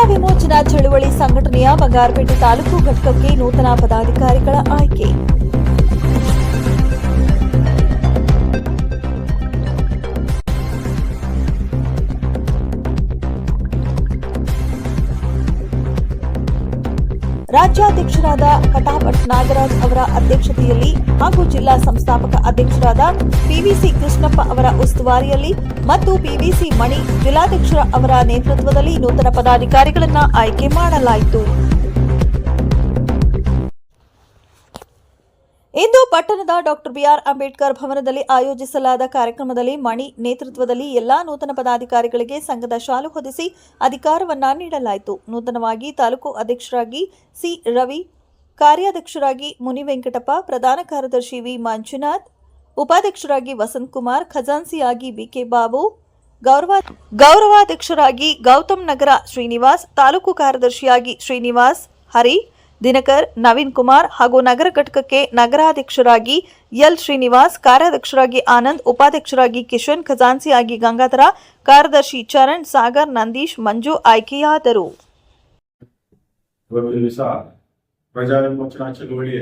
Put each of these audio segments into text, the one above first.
ಪ್ರಜಾ ವಿಮೋಚನಾ ಚಳುವಳಿ ಸಂಘಟನೆಯ ಬಂಗಾರಪೇಟೆ ತಾಲೂಕು ಘಟಕಕ್ಕೆ ನೂತನ ಪದಾಧಿಕಾರಿಗಳ ಆಯ್ಕೆ. ರಾಜ್ಯಾಧ್ಯಕ್ಷರಾದ ಕಟಾಭಟ್ ನಾಗರಾಜ್ ಅವರ ಅಧ್ಯಕ್ಷತೆಯಲ್ಲಿ ಹಾಗೂ ಜಿಲ್ಲಾ ಸಂಸ್ಥಾಪಕ ಅಧ್ಯಕ್ಷರಾದ ಪಿವಿಸಿ ಕೃಷ್ಣಪ್ಪ ಅವರ ಉಸ್ತುವಾರಿಯಲ್ಲಿ ಮತ್ತು ಪಿವಿಸಿ ಮಣಿ ಜಿಲ್ಲಾಧ್ಯಕ್ಷರ ಅವರ ನೇತೃತ್ವದಲ್ಲಿ ನೂತನ ಪದಾಧಿಕಾರಿಗಳನ್ನು ಆಯ್ಕೆ ಮಾಡಲಾಯಿತು. ಇಂದು ಪಟ್ಟಣದ ಡಾಕ್ಟರ್ ಬಿಆರ್ ಅಂಬೇಡ್ಕರ್ ಭವನದಲ್ಲಿ ಆಯೋಜಿಸಲಾದ ಕಾರ್ಯಕ್ರಮದಲ್ಲಿ ಮಣಿ ನೇತೃತ್ವದಲ್ಲಿ ಎಲ್ಲಾ ನೂತನ ಪದಾಧಿಕಾರಿಗಳಿಗೆ ಸಂಘದ ಶಾಲು ಹೊದಿಸಿ ಅಧಿಕಾರವನ್ನ ನೀಡಲಾಯಿತು. ನೂತನವಾಗಿ ತಾಲೂಕು ಅಧ್ಯಕ್ಷರಾಗಿ ಸಿ ರವಿ, ಕಾರ್ಯಾಧ್ಯಕ್ಷರಾಗಿ ಮುನಿ ವೆಂಕಟಪ್ಪ, ಪ್ರಧಾನ ಕಾರ್ಯದರ್ಶಿ ವಿ ಮಂಜುನಾಥ್, ಉಪಾಧ್ಯಕ್ಷರಾಗಿ ವಸಂತ್ ಕುಮಾರ್ ಖಜಾನ್ಸಿಯಾಗಿ ಬಿಕೆ ಬಾಬು, ಗೌರವ ಗೌರವಾಧ್ಯಕ್ಷರಾಗಿ ಗೌತಮ್ ನಗರ ಶ್ರೀನಿವಾಸ್, ತಾಲೂಕು ಕಾರ್ಯದರ್ಶಿಯಾಗಿ ಶ್ರೀನಿವಾಸ್ ಹರಿ ದಿನಕರ್, ನವೀನ್ ಕುಮಾರ್ ಹಾಗೂ ನಗರ ಘಟಕಕ್ಕೆ ನಗರಾಧ್ಯಕ್ಷರಾಗಿ ಎಲ್ ಶ್ರೀನಿವಾಸ್, ಕಾರ್ಯಾಧ್ಯಕ್ಷರಾಗಿ ಆನಂದ್, ಉಪಾಧ್ಯಕ್ಷರಾಗಿ ಕಿಶನ್ ಖಜಾನ್ಸಿಯಾಗಿ ಗಂಗಾಧರ, ಕಾರ್ಯದರ್ಶಿ ಚರಣ್, ಸಾಗರ್, ನಂದೀಶ್, ಮಂಜು ಆಯ್ಕೆಯಾದರು ಪ್ರಜಾ ವಿಮೋಚನಾ ಚಳುವಳಿ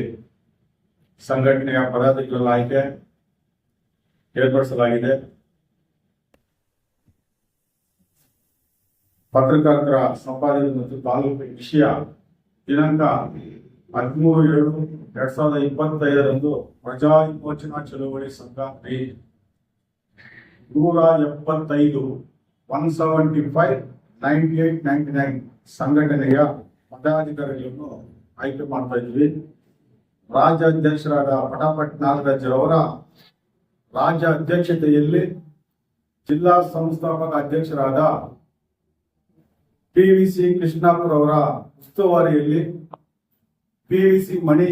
ಸಂಘಟನೆಯ ಪದಾಧಿಕಾರಿಗಳ ಆಯ್ಕೆ ಏರ್ಪಡಿಸಲಾಗಿದೆ. ಪತ್ರಕರ್ತರ ಸಂಪಾದನೆ ಮತ್ತು ತಾಲೂಕು ವಿಷಯ ದಿನಾಂಕ ಹದಿಮೂರು ಏಳು ಎರಡ್ ಸಾವಿರದ ಇಪ್ಪತ್ತೈದರಂದು ಪ್ರಜಾ ವಿಮೋಚನಾ ಚಳುವಳಿ ಸಂಘ ಐ ನೂರ ಎಪ್ಪತ್ತೈದು one seventy five ninety eight ninety nine ಸಂಘಟನೆಯ ಪದಾಧಿಕಾರಿಗಳನ್ನು ಆಯ್ಕೆ ಮಾಡ್ತಾ ಇದ್ವಿ. ರಾಜ್ಯಾಧ್ಯಕ್ಷರಾದ ಪಟಾಪಟ್ ನಾಗರಾಜ್ ಅವರ ರಾಜ್ಯ ಅಧ್ಯಕ್ಷತೆಯಲ್ಲಿ ಜಿಲ್ಲಾ ಸಂಸ್ಥಾಪಕ ಅಧ್ಯಕ್ಷರಾದ ಪಿ ವಿ ಸಿ ಕೃಷ್ಣಾಪುರ ಅವರ ಉಸ್ತುವಾರಿಯಲ್ಲಿ ಪಿ ವಿ ಸಿ ಮಣಿ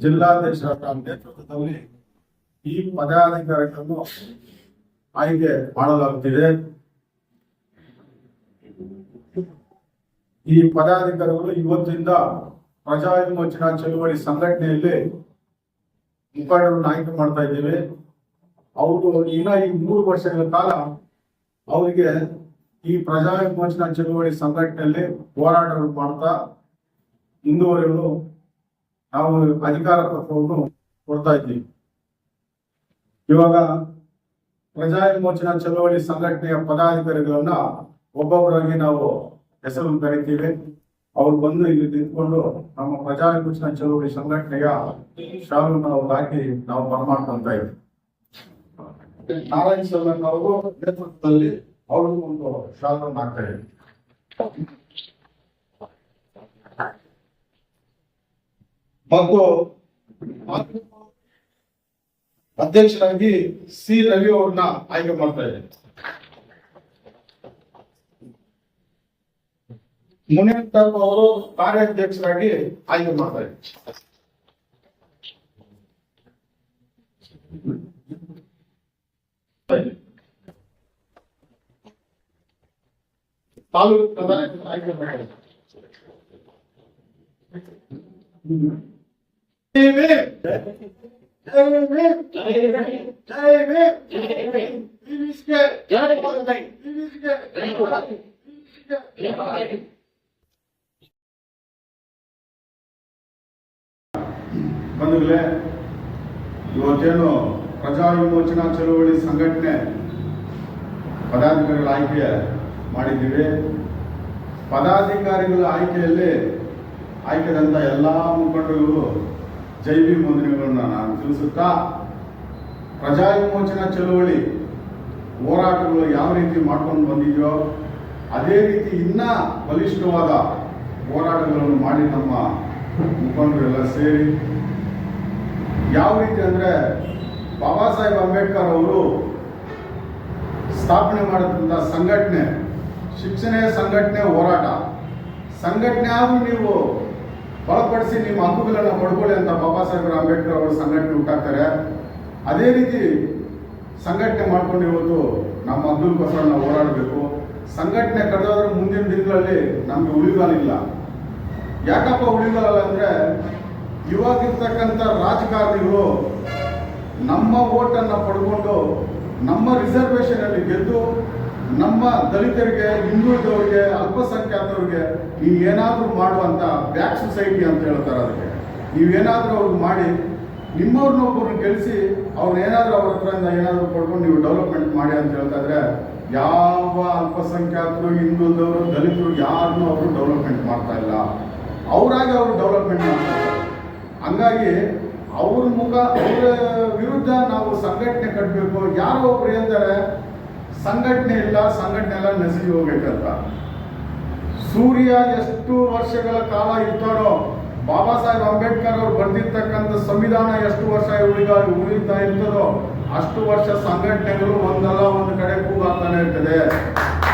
ಜಿಲ್ಲಾಧ್ಯಕ್ಷರ ನೇತೃತ್ವದಲ್ಲಿ ಈ ಪದಾಧಿಕಾರಿಗಳನ್ನು ಆಯ್ಕೆ ಮಾಡಲಾಗುತ್ತಿದೆ. ಈ ಪದಾಧಿಕಾರಿಗಳು ಇವತ್ತಿಂದ ಪ್ರಜಾ ವಿಮೋಚನಾ ಚಳುವಳಿ ಸಂಘಟನೆಯಲ್ಲಿ ಮುಖಂಡರನ್ನು ಆಯ್ಕೆ ಮಾಡ್ತಾ ಇದ್ದೇವೆ. ಅವರು ಇನ್ನ ಈ ಮೂರು ವರ್ಷಗಳ ಕಾಲ ಅವರಿಗೆ ಈ ಪ್ರಜಾ ವಿಮೋಚನಾ ಚಳುವಳಿ ಸಂಘಟನೆಯಲ್ಲಿ ಹೋರಾಟಗಳು ಮಾಡ್ತಾ ಇಂದುವರೆಗೂ ನಾವು ಅಧಿಕಾರ ತತ್ವವನ್ನು ಕೊಡ್ತಾ ಇದ್ದೀವಿ. ಇವಾಗ ಪ್ರಜಾ ವಿಮೋಚನಾ ಚಳುವಳಿ ಸಂಘಟನೆಯ ಪದಾಧಿಕಾರಿಗಳನ್ನ ಒಬ್ಬೊಬ್ಬರಾಗಿ ನಾವು ಹೆಸರು ಕರಿತೀವಿ. ಅವ್ರು ಬಂದು ಇಲ್ಲಿ ನಿಂತ್ಕೊಂಡು ನಮ್ಮ ಪ್ರಜಾ ವಿಮೋಚನಾ ಚಳುವಳಿ ಸಂಘಟನೆಯ ಶಾಲು ನಾವು ಹಾಕಿ ನಾವು ಬರಮಾಡ್ಕೊಂತ ಇದ್ದೀವಿ. ನಾರಾಯಣ ಅವರು ನೇತೃತ್ವದಲ್ಲಿ ಅವರು ಒಂದು ಶಾಲನ್ನು ಮಾಡ್ತಾ ಇದ್ರು ಮತ್ತು ಅಧ್ಯಕ್ಷರಾಗಿ ಸಿ ರವಿ ಅವ್ರನ್ನ ಆಯ್ಕೆ ಮಾಡ್ತಾ ಇದ್ದೆ ಮುನಿಯಪ್ಪ ಅವರು ಕಾರ್ಯಾಧ್ಯಕ್ಷರಾಗಿ ಆಯ್ಕೆ ಮಾಡ್ತಾ ಇದ್ದಾರೆ Thank ಪ್ರಧಾನ ಆಯ್ಕೆ ಮಾಡ್ತಾರೆ ಜೈ ಭೀಮ್! ಜೈ ಭೀಮ್! ಜೈ ಭೀಮ್! ವಿವಿಸ್ಗೆ! ವಿವಿಸ್ಗೆ! ವಿವಿಸ್ಗೆ! ಬಂಧುಗಳೇ, ಇವತ್ತೇನು ಪ್ರಜಾ ವಿಮೋಚನಾ ಚಳವಳಿ ಸಂಘಟನೆ ಪದಾಧಿಕಾರಿಗಳ ಆಯ್ಕೆ ಮಾಡಿದ್ದೀವಿ. ಪದಾಧಿಕಾರಿಗಳ ಆಯ್ಕೆಯಲ್ಲಿ ಆಯ್ಕೆದಂತ ಎಲ್ಲ ಮುಖಂಡರು ಜೈವಿ ಮಂದಿರಗಳನ್ನು ನಾನು ತಿಳಿಸುತ್ತಾ ಪ್ರಜಾ ವಿಮೋಚನಾ ಚಳುವಳಿ ಹೋರಾಟಗಳು ಯಾವ ರೀತಿ ಮಾಡ್ಕೊಂಡು ಬಂದಿದೆಯೋ, ಅದೇ ರೀತಿ ಇನ್ನ ಬಲಿಷ್ಠವಾದ ಹೋರಾಟಗಳನ್ನು ಮಾಡಿ ನಮ್ಮ ಮುಖಂಡರೆಲ್ಲ ಸೇರಿ, ಯಾವ ರೀತಿ ಅಂದ್ರೆ ಬಾಬಾ ಸಾಹೇಬ್ ಅಂಬೇಡ್ಕರ್ ಅವರು ಸ್ಥಾಪನೆ ಮಾಡಿದಂಥ ಸಂಘಟನೆ ಶಿಕ್ಷಣ ಸಂಘಟನೆ ಹೋರಾಟ. ಸಂಘಟನೆ ಆದ್ರೂ ನೀವು ಬಲಪಡಿಸಿ ನಿಮ್ಮ ಹಕ್ಕುಗಳನ್ನು ಪಡ್ಕೊಳ್ಳಿ ಅಂತ ಬಾಬಾ ಸಾಹೇಬ್ ಅಂಬೇಡ್ಕರ್ ಅವರು ಸಂಘಟನೆ ಉಂಟಾಗ್ತಾರೆ ಅದೇ ರೀತಿ ಸಂಘಟನೆ ಮಾಡ್ಕೊಂಡು ಇವತ್ತು ನಮ್ಮ ಅಬ್ದುಲ್ ನಾವು ಹೋರಾಡಬೇಕು. ಸಂಘಟನೆ ಕಳೆದಾದ್ರೆ ಮುಂದಿನ ದಿನಗಳಲ್ಲಿ ನಮಗೆ ಉಳಿಗಾಲಿಲ್ಲ ಯಾಕಪ್ಪ ಉಳಿಗಾಲಲ್ಲ ಅಂದ್ರೆ ಇವಾಗಿರ್ತಕ್ಕಂಥ ರಾಜಕಾರಣಿಗಳು ನಮ್ಮ ಓಟನ್ನ ಪಡ್ಕೊಂಡು ನಮ್ಮ ರಿಸರ್ವೇಷನಲ್ಲಿ ಗೆದ್ದು ನಮ್ಮ ದಲಿತರಿಗೆ, ಹಿಂದುಳಿದವರಿಗೆ, ಅಲ್ಪಸಂಖ್ಯಾತರಿಗೆ ನೀವು ಏನಾದರೂ ಮಾಡುವಂಥ ಬ್ಯಾಕ್ ಸೊಸೈಟಿ ಅಂತ ಹೇಳ್ತಾರೆ ಅದಕ್ಕೆ. ನೀವೇನಾದರೂ ಅವ್ರಿಗೆ ಮಾಡಿ ನಿಮ್ಮವ್ರನ್ನೊಬ್ಬರನ್ನ ಗೆಲ್ಲಿಸಿ ಅವ್ರನ್ನ ಏನಾದರೂ ಅವ್ರ ಹತ್ರದಿಂದ ಏನಾದರೂ ಪಡ್ಕೊಂಡು ನೀವು ಡೆವಲಪ್ಮೆಂಟ್ ಮಾಡಿ ಅಂತ ಹೇಳ್ತಾ ಇದ್ರೆ, ಯಾವ ಅಲ್ಪಸಂಖ್ಯಾತರು, ಹಿಂದುಳಿದವರು, ದಲಿತರು ಯಾರನ್ನೂ ಅವರು ಡೆವಲಪ್ಮೆಂಟ್ ಮಾಡ್ತಾ ಇಲ್ಲ. ಅವರಾಗಿ ಅವರು ಡೆವಲಪ್ಮೆಂಟ್ ಮಾಡ್ತಾರೆ ಹಂಗಾಗಿ ಅವ್ರ ಮುಖ, ಅವರ ವಿರುದ್ಧ ನಾವು ಸಂಘಟನೆ ಕಟ್ಟಬೇಕು ಯಾರೋ ಒಬ್ರು ಹೇಳ್ತಾರೆ ಸಂಘಟನೆ ಇಲ್ಲ ಸಂಘಟನೆ ಎಲ್ಲ ನಸಿಗೆ ಹೋಗ್ಬೇಕಂತ ಸೂರ್ಯ ಎಷ್ಟು ವರ್ಷಗಳ ಕಾಲ ಇರ್ತಾರೋ ಬಾಬಾ ಸಾಹೇಬ್ ಅಂಬೇಡ್ಕರ್ ಅವರು ಬರೆದಿರ್ತಕ್ಕಂಥ ಸಂವಿಧಾನ ಎಷ್ಟು ವರ್ಷ ಉಳಿದ, ಉಳಿತಾ ಇರ್ತದೋ, ಅಷ್ಟು ವರ್ಷ ಸಂಘಟನೆಗಳು ಒಂದಲ್ಲ ಒಂದು ಕಡೆ ಕೂಗಾಗ್ತಾನೆ ಇರ್ತದೆ.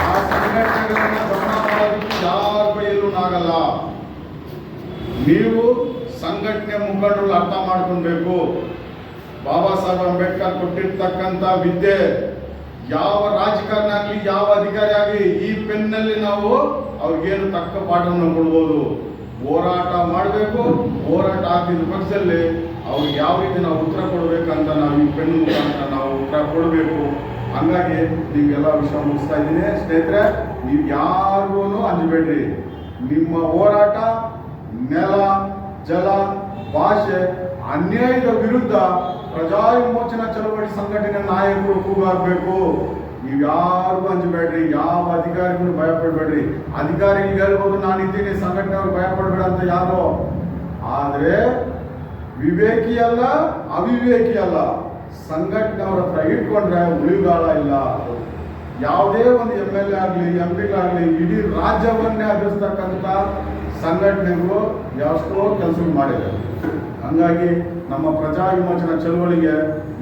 ಆ ಸಂಘಟನೆಗಳನ್ನ ಗಮನ ಆಗಲ್ಲ. ನೀವು ಸಂಘಟನೆ ಮುಖಂಡರು ಅರ್ಥ ಮಾಡ್ಕೊಬೇಕು ಬಾಬಾ ಸಾಹೇಬ್ ಅಂಬೇಡ್ಕರ್ ಕೊಟ್ಟಿರ್ತಕ್ಕಂಥ ವಿದ್ಯೆ ಯಾವ ರಾಜಕಾರಣ ಆಗಲಿ ಯಾವ ಅಧಿಕಾರಿ ಆಗಲಿ ಈ ಪೆನ್ನಲ್ಲಿ ನಾವು ಅವ್ರಿಗೇನು ತಕ್ಕ ಪಾಠವನ್ನು ಕೊಡ್ಬೋದು? ಹೋರಾಟ ಮಾಡಬೇಕು, ಹೋರಾಟ ಆಗಿದ ಪಕ್ಷದಲ್ಲಿ ಅವ್ರಿಗೆ ಯಾವ ರೀತಿ ನಾವು ಉತ್ತರ ಕೊಡಬೇಕಂತ ನಾವು ಈ ಪೆನ್ ಮುಖಾಂತರ ನಾವು ಉತ್ತರ ಕೊಡಬೇಕು. ಹಂಗಾಗಿ ನೀವೆಲ್ಲ ವಿಷಯ ಮುಗಿಸ್ತಾ ಇದ್ದೀನಿ. ಸ್ನೇಹಿತರೆ, ನೀವು ಯಾರಿಗೂ ಅಂಜಬೇಡ್ರಿ ನಿಮ್ಮ ಹೋರಾಟ, ನೆಲ, ಜಲ, ಭಾಷೆ, ಅನ್ಯಾಯದ ವಿರುದ್ಧ ಪ್ರಜಾ ವಿಮೋಚನಾ ಚಳವಳಿ ಸಂಘಟನೆ ನಾಯಕರು ಕೂಗಾಗಬೇಕು ನೀವು ಯಾರಿಗೂ ಅಂಜಬೇಡ್ರಿ, ಯಾವ ಅಧಿಕಾರಿಗಳು ಭಯ ಪಡಬೇಡ್ರಿ ಈಗ ಹೇಳ್ಬೋದು ನಾನು ಇದ್ದೀನಿ ಸಂಘಟನೆ ಅವ್ರು ಅಂತ ಯಾರು. ಆದರೆ, ವಿವೇಕಿ ಅಲ್ಲ, ಅವಿವೇಕಿ ಅಲ್ಲ. ಸಂಘಟನೆ ಅವ್ರ ಹತ್ರ ಇಟ್ಕೊಂಡ್ರೆ ಉಳಿಗಾಲ ಇಲ್ಲ. ಯಾವುದೇ ಒಂದು ಎಂ ಎಲ್ ಎ ಆಗಲಿ, ಎಂ ಪಿಗಳಾಗಲಿ ಇಡೀ ರಾಜ್ಯವನ್ನೇ ಅಭಿಸ್ತಕ್ಕಂಥ ಸಂಘಟನೆಗಳು ಯಾವಷ್ಟೋ ಕೆಲಸ ಮಾಡಿದೆ. ಹಂಗಾಗಿ ನಮ್ಮ ಪ್ರಜಾ ವಿಮೋಚನಾ ಚಳುವಳಿಗೆ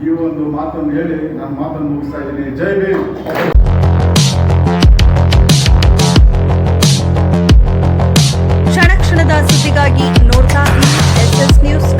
ಈ ಒಂದು ಮಾತನ್ನು ಹೇಳಿ ನಾನು ಮಾತನ್ನು ಮುಗಿಸ್ತಾ ಇದ್ದೀನಿ. ಜೈ ಭೀಮ್. ಸುದ್ದಿಗಾಗಿ ನೋಡ್ತಾ ಎಸ್ ಎಸ್ ನ್ಯೂಸ್